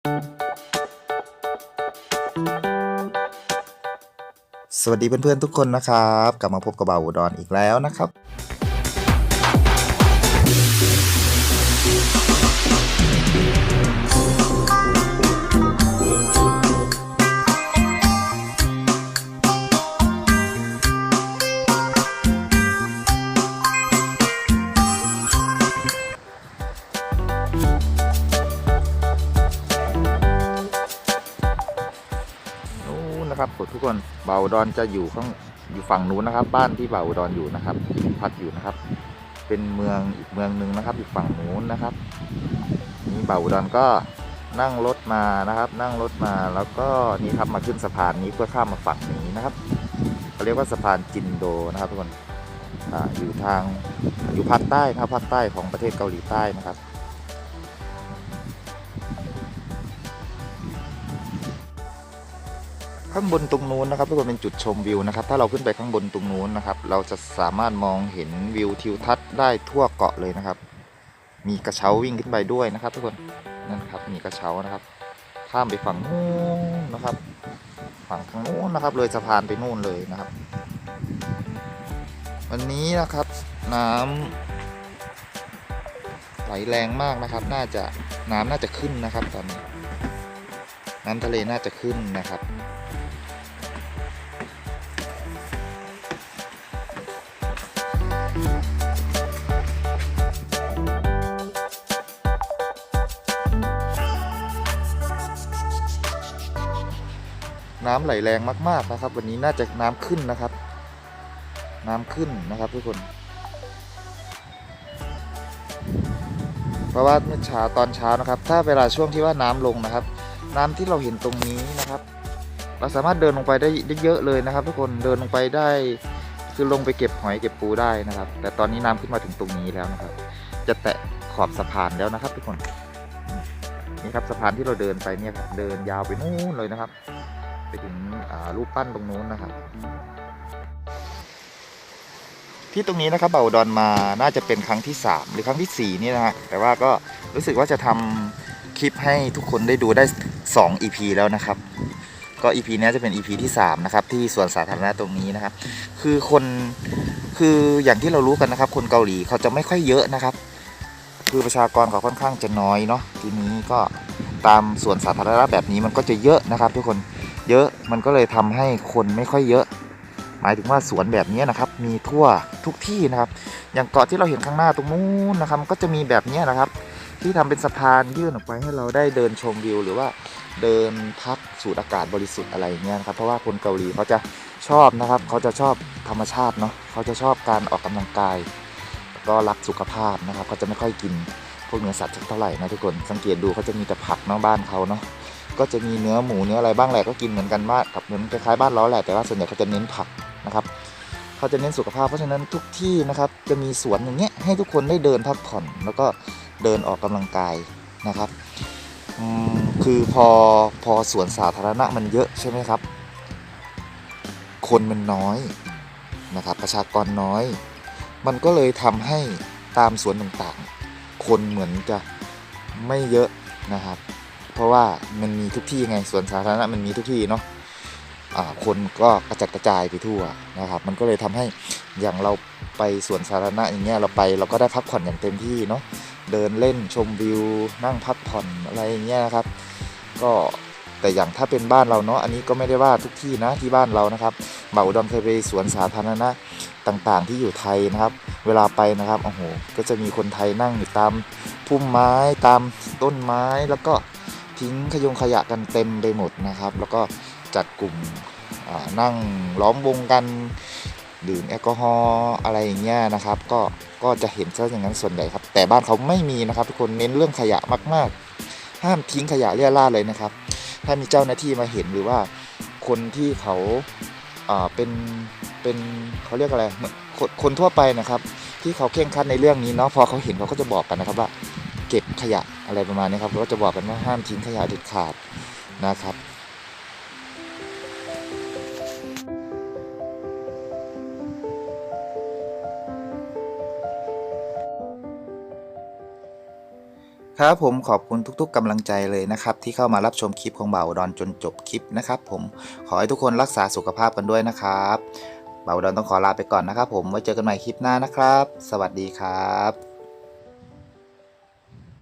สวัสดีเพื่อนๆทุกคนนะครับ กลับมาพบกับบ่าวดอนอีกแล้วนะครับ นะครับทุกคนเบาดอนจะอยู่ข้างอยู่ฝั่งนู้นนะครับ บ้านที่เบาดอนอยู่นะครับที่พักอยู่นะครับ เป็นเมืองอีกเมืองหนึ่งนะครับ อยู่ฝั่งนู้นนะครับนี่เบาดอนก็นั่งรถมานะครับ นั่งรถมาแล้วก็นี่ครับมาขึ้นสะพานนี้เพื่อข้ามมาฝั่งนี้นะครับเขาเรียกว่าสะพานจินโดนะครับทุกคนอ่าอยู่ทางอยู่ภาคใต้ครับภาคใต้ของประเทศเกาหลีใต้นะครับ ข้างบนตรงนู้นนะครับทุกคนเป็นจุดชมวิวนะครับ ถ้าเราขึ้นไปข้างบนตรงนู้นนะครับ เราจะสามารถมองเห็นวิวทิวทัศน์ได้ทั่วเกาะเลยนะครับ มีกระเช้าวิ่งขึ้นไปด้วยนะครับ ทุกคนนั่นครับมีกระเช้านะครับ ข้ามไปฝั่งนู้นนะครับ ฝั่งทางนู้นนะครับ เลยสะพานไปนู่นเลยนะครับ วันนี้นะครับน้ำไหลแรงมากนะครับ น่าจะน้ำน่าจะขึ้นนะครับตอนนี้ น้ำทะเลน่าจะขึ้นนะครับ น้ำไหลแรงมากๆนะครับ วันนี้น่าจะน้ำขึ้นนะครับ น้ำขึ้นนะครับทุกคนเพราะว่าเมื่อเช้าตอนเช้านะครับ ถ้าเวลาช่วงที่ว่าน้ำลงนะครับ น้ำที่เราเห็นตรงนี้นะครับ เราสามารถเดินลงไปได้ได้เยอะเลยนะครับ ทุกคนเดินลงไปได้คือลงไปเก็บหอยเก็บปูได้นะครับ แต่ตอนนี้น้ำขึ้นมาถึงตรงนี้แล้วนะครับ จะแตะขอบสะพานแล้วนะครับ ทุกคนนี่ครับสะพานที่เราเดินไปเนี่ยครับเดินยาวไปนู่นเลยนะครับ ไปถึงรูปปั้นตรงนู้นนะครับที่ตรงนี้นะครับเบาดอนมาน่าจะเป็นครั้งที่ 3 หรือครั้งที่4นี่นะฮะแต่ว่าก็รู้สึกว่าจะทำ คลิปให้ทุกคนได้ดูได้ 2 EP แล้วนะครับ ก็ EP นี้จะเป็น EP ที่3นะครับที่สวนสาธารณะตรงนี้นะครับ คือคนคืออย่างที่เรารู้กันนะครับ คนเกาหลีเขาจะไม่ค่อยเยอะนะครับ คือประชากรเขาค่อนข้างจะน้อยเนาะทีนี้ก็ตามสวนสาธารณะแบบนี้มันก็จะเยอะนะครับ ทุกคนเยอะมันก็เลยทำให้คนไม่ค่อยเยอะ หมายถึงว่าสวนแบบนี้นะครับ มีทั่วทุกที่นะครับ อย่างเกาะที่เราเห็นข้างหน้าตรงนู้นนะครับ ก็จะมีแบบนี้นะครับ ที่ทำเป็นสะพานยื่นออกไปให้เราได้เดินชมวิว หรือว่าเดินพักสูดอากาศบริสุทธิ์อะไรเงี้ยนะครับเพราะว่าคนเกาหลีเขาจะชอบนะครับเขาจะชอบธรรมชาติเนาะเขาจะชอบการออกกำลังกาย ก็รักสุขภาพนะครับเขาจะไม่ค่อยกินพวกเนื้อสัตว์เท่าไหร่นะทุกคนสังเกตดูเขาจะมีแต่ผักเนาะบ้านเขาเนาะก็จะมีเนื้อหมูเนื้ออะไรบ้างแหละก็กินเหมือนกันมากกับเหมือนคล้ายๆบ้านเราแหละแต่ว่าส่วนใหญ่เขาจะเน้นผักนะครับเขาจะเน้นสุขภาพเพราะฉะนั้นทุกที่นะครับจะมีสวนอย่างเงี้ยให้ทุกคนได้เดินพักผ่อน แล้วก็ เดินออกกำลังกายนะครับคือพอพอสวนสาธารณะมันเยอะใช่ไหมครับ คนมันน้อยนะครับประชากรน้อย มันก็เลยทำให้ตามสวนต่างๆ คนเหมือนจะไม่เยอะนะครับ เพราะว่ามันมีทุกที่ไงสวนสาธารณะมันมีทุกที่เนาะคนก็กระจัดกระจายไปทั่วนะครับ มันก็เลยทำให้อย่างเราไปสวนสาธารณะอย่างเงี้ยเราไป เราก็ได้พักผ่อนอย่างเต็มที่เนาะ เดินเล่นชมวิว นั่งพักผ่อนอะไรอย่างเงี้ยนะครับ ก็แต่อย่างถ้าเป็นบ้านเราเนาะอันนี้ก็ไม่ได้ว่าทุกที่นะที่บ้านเรานะครับเบาอุดรเคยไปสวนสาธารณะต่างๆ ที่อยู่ไทยนะครับ เวลาไปนะครับโอ้โหก็จะมีคนไทยนั่งอยู่ตามพุ่มไม้ตามต้นไม้แล้วก็ทิ้งขยงขยะกันเต็มไปหมดนะครับ แล้วก็จัดกลุ่มนั่งล้อมวงกัน ดื่มแอลกอฮอล์อะไรอย่างเงี้ยนะครับ ก็ก็จะเห็นซะอย่างนั้นส่วนใหญ่ครับ แต่บ้านเขาไม่มีนะครับ ทุกคนเน้นเรื่องขยะมากๆ ห้ามทิ้งขยะเรี่ยราดเลยนะครับ ถ้ามีเจ้าหน้าที่มาเห็นหรือว่าคนที่เขาอ่าเป็นเป็นเขาเรียกอะไรเหมือนคนคนทั่วไปนะครับ ที่เขาเคร่งครัดในเรื่องนี้เนาะพอเขาเห็นเขาก็จะบอกกันนะครับว่า เก็บขยะอะไรประมาณนี้ครับก็จะบอกกันว่าห้ามทิ้งขยะเด็ดขาดนะครับ ครับผมขอบคุณทุกๆกำลังใจเลยนะครับ ที่เข้ามารับชมคลิปของเบาดอนจนจบคลิปนะครับผมขอให้ทุกคนรักษาสุขภาพกันด้วยนะครับเบาดอนต้องขอลาไปก่อนนะครับ ผมไว้เจอกันใหม่คลิปหน้านะครับ สวัสดีครับ